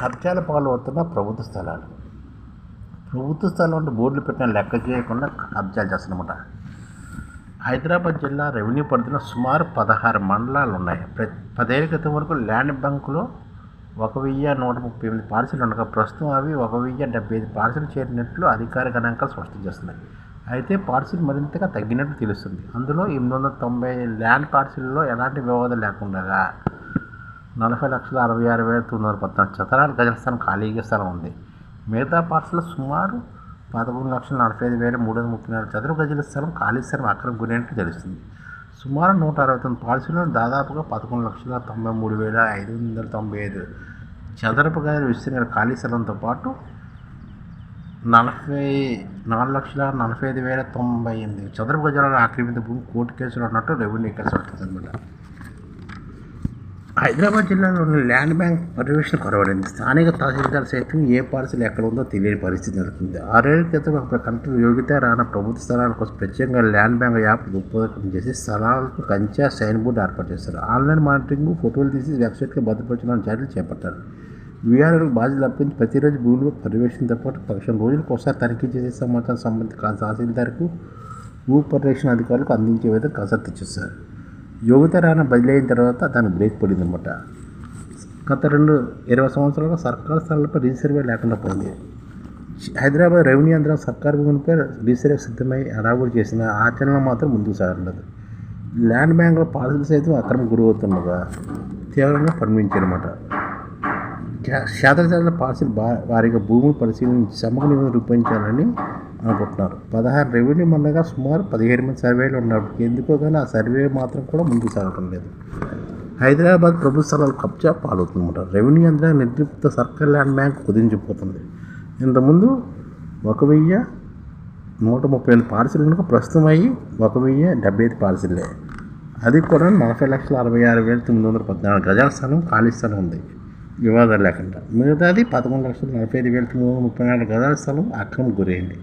కబ్జాల పాలు అవుతున్న ప్రభుత్వ స్థలాలు. ప్రభుత్వ స్థలం అంటే బోర్డులు పెట్టిన లెక్క చేయకుండా కబ్జాలు చేస్తున్నమాట. హైదరాబాద్ జిల్లా రెవెన్యూ పరిధిలో సుమారు పదహారు మండలాలు ఉన్నాయి. ప్రతి పదేళ్ళ క్రితం వరకు ల్యాండ్ బ్యాంకులో ఒక వెయ్యి నూట ముప్పై ఎనిమిది పార్సీలు ఉండగా ప్రస్తుతం అవి ఒక వెయ్యి డెబ్బై ఐదు పార్సీలు చేరినట్లు అధికార గణాంకాలు స్పష్టం చేస్తున్నాయి. అయితే పార్సీలు మరింతగా తగ్గినట్లు తెలుస్తుంది. అందులో ఎనిమిది వందల తొంభై ల్యాండ్ పార్సీల్లో ఎలాంటి వివాదం లేకుండా నలభై లక్షల అరవై ఆరు వేల తొమ్మిది వందల పద్నాలుగు చదరాల గజల స్థలం ఖాళీగా స్థలం ఉంది. మిగతా పార్సీలు సుమారు పదకొండు లక్షల నలభై ఐదు వేల మూడు వందల ముప్పై నాలుగు చదరపు గజల స్థలం ఖాళీ స్థలం అక్రమ గురైనట్టు తెలుస్తుంది. సుమారు నూట అరవై తొమ్మిది పాలసీలో దాదాపుగా పదకొండు లక్షల తొంభై మూడు వేల ఐదు వందల తొంభై ఐదు చదరపు గజల విస్తీర్ణ ఖాళీ స్థలంతో పాటు నలభై నాలుగు లక్షల నలభై ఐదు వేల తొంభై ఎనిమిది చదరపు గజాల ఆక్రమిత భూమి కోర్టు కేసులు ఉన్నట్టు రెవెన్యూ కేసు వస్తుంది అనమాట హైదరాబాద్ జిల్లాలోని ల్యాండ్ బ్యాంక్ పర్యవేక్షణ కొరవడింది. స్థానిక తహసీల్దార్ సైతం ఏ పార్సల్ ఎక్కడ ఉందో తెలియని పరిస్థితి నెలకొంది. ఆరేళ్ళ క్రితం ఒక కలెక్టర్ యోగిత రాన ప్రభుత్వ స్థలాల కోసం ప్రత్యేకంగా ల్యాండ్ బ్యాంక్ యాప్ రూపకల్పన చేసి స్థలాలకు కంచె సైన్ బోర్డు ఏర్పాటు చేస్తారు ఆన్లైన్ మానిటరింగ్ ఫోటోలు తీసి వెబ్సైట్లో భద్రపరచడానికి చర్యలు చేపట్టారు. వీఆర్ఓలకు బాధ్యతలు అప్పించి ప్రతిరోజు భూములు పర్యవేక్షణతో పాటు పక్షం రోజులకు ఒకసారి తనిఖీ చేసే సమాచారం సంబంధిత తహసీల్దార్కు భూ పర్యవేక్షణ అధికారులకు అందించే విధంగా కసరత్తు చేశారు. యువతరాన బదిలీ అయిన తర్వాత దాని బ్రేక్ పడింది అనమాట గత రెండు ఇరవై సంవత్సరాలుగా సర్కారు స్థలాలపై రీసర్వే లేకుండా పోయింది. హైదరాబాద్ రెవెన్యూ యంత్రం సర్కారు భూమిపై రీసర్వే సిద్ధమై హడావుడి చేసిన ఆచరణ మాత్రం ముందుకు సాగలేదు ల్యాండ్ బ్యాంకుల పాలసీలు సైతం అక్రమ గురవుతుండగా తీవ్రంగా పరిగణించారన్నమాట శాతశాత పాలసీలు భారీగా వారిగా భూమిని పరిశీలించి సమగ్ర నివేదిక రూపొందించాలని అనుకుంటున్నారు. పదహారు రెవెన్యూ మండగా సుమారు పదిహేను మంది సర్వేలు ఉన్నప్పటికీ ఎందుకో కానీ ఆ సర్వే మాత్రం కూడా ముందుకు సాగటం లేదు. హైదరాబాద్ ప్రభుత్వ స్థలాలు కబ్జా పాలవుతుందన్నమాట. రెవెన్యూ యంత్రం నిర్దిప్త సర్కార్ ల్యాండ్ బ్యాంక్ కుదించిపోతుంది. ఇంతకుముందు ఒక వెయ్యి నూట ముప్పై ఎనిమిది పార్సిల్ ఉండగా ప్రస్తుతం అయ్యి ఒక వెయ్యి డెబ్బై ఐదు పార్సిల్లే అది కూడా నలభై లక్షల అరవై ఆరు వేల తొమ్మిది వందల పద్నాలుగు గజాల స్థలం ఖాళీ స్థలం ఉంది. వివాదాలు లేకుండా. మిగతాది పదకొండు లక్షల నలభై ఐదు వేల తొమ్మిది వందల ముప్పై నాలుగు గజాల స్థలం అక్రమ గురైంది.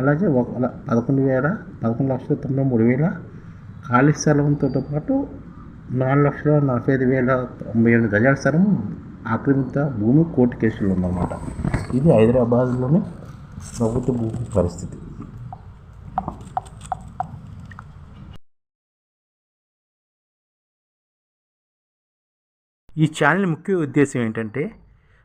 అలాగే ఒక పదకొండు వేల పదకొండు లక్షల తొంభై మూడు వేల ఖాళీ స్థలంతో పాటు నాలుగు లక్షల నలభై ఐదు వేల తొంభై ఏడు గజాల స్థలం ఆక్రమిత భూమి కోర్టు కేసులు ఉందన్నమాట. ఇది హైదరాబాద్లోని ప్రభుత్వ భూమి పరిస్థితి. ఈ ఛానల్ ముఖ్య ఉద్దేశం ఏంటంటే